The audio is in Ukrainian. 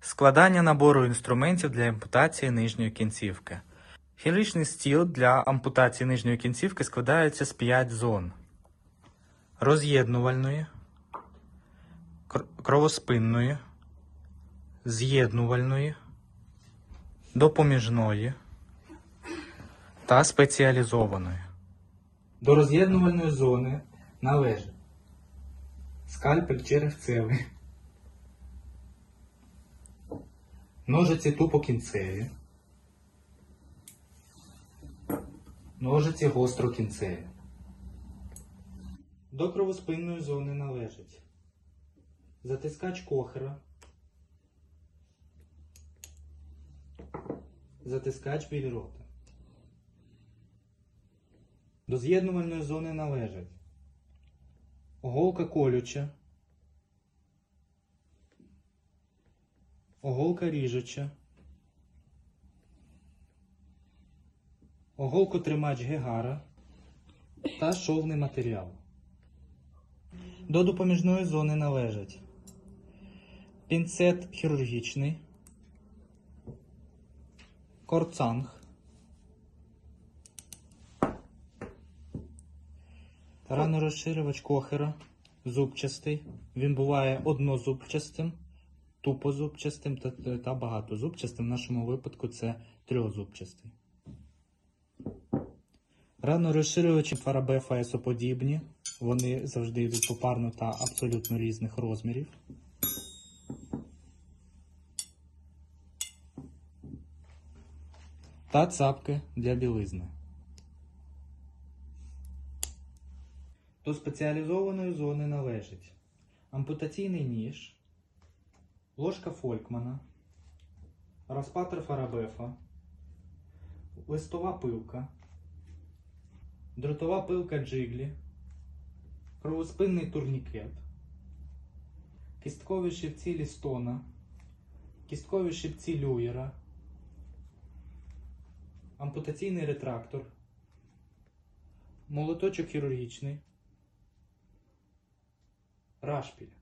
Складання набору інструментів для ампутації нижньої кінцівки. Хірургічний стіл для ампутації нижньої кінцівки складається з 5 зон: роз'єднувальної, кровоспинної, з'єднувальної, допоміжної та спеціалізованої. До роз'єднувальної зони належить скальпель черевцевий, ножиці тупокінцеві, ножиці гострокінцеві. До кровоспинної зони належить затискач кохера, затискач біль рота. До з'єднувальної зони належать оголка колюча, оголка ріжуча, оголкотримач гегара та шовний матеріал. До допоміжної зони належать пінцет хірургічний, корцанг, Ранорозширювач кохера зубчастий. Він буває однозубчастим, тупозубчастим та, та багатозубчастим. В нашому випадку це трьохзубчастий. Ранорозширювачі фарабе фаесоподібні. Вони завжди йдуть попарно та абсолютно різних розмірів. Та цапки для білизни. До спеціалізованої зони належить ампутаційний ніж, ложка Фолькмана, розпатер Фарабефа, листова пилка, дротова пилка Джиглі, кровоспинний турнікет, кісткові шипці Лістона, кісткові шипці Люєра, ампутаційний ретрактор, молоточок хірургічний, Рашпіль.